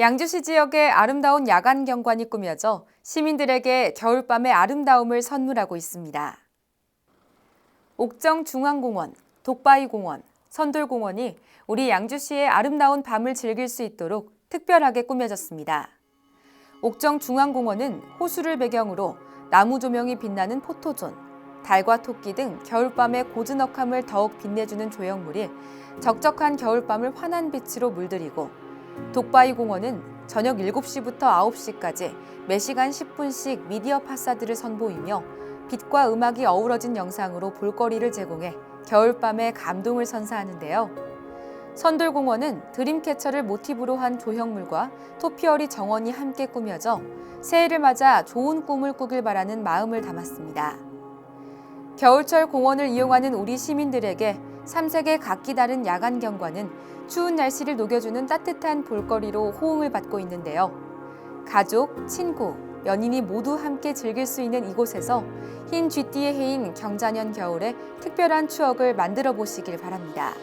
양주시 지역의 아름다운 야간 경관이 꾸며져 시민들에게 겨울밤의 아름다움을 선물하고 있습니다. 옥정 중앙공원, 독바이공원, 선돌공원이 우리 양주시의 아름다운 밤을 즐길 수 있도록 특별하게 꾸며졌습니다. 옥정 중앙공원은 호수를 배경으로 나무 조명이 빛나는 포토존, 달과 토끼 등 겨울밤의 고즈넉함을 더욱 빛내주는 조형물이 적적한 겨울밤을 환한 빛으로 물들이고 독바이 공원은 저녁 7시부터 9시까지 매시간 10분씩 미디어 파사드를 선보이며 빛과 음악이 어우러진 영상으로 볼거리를 제공해 겨울밤의 감동을 선사하는데요. 선돌공원은 드림캐쳐를 모티브로 한 조형물과 토피어리 정원이 함께 꾸며져 새해를 맞아 좋은 꿈을 꾸길 바라는 마음을 담았습니다. 겨울철 공원을 이용하는 우리 시민들에게 삼색의 각기 다른 야간 경관은 추운 날씨를 녹여주는 따뜻한 볼거리로 호응을 받고 있는데요. 가족, 친구, 연인이 모두 함께 즐길 수 있는 이곳에서 흰 쥐띠의 해인 경자년 겨울에 특별한 추억을 만들어 보시길 바랍니다.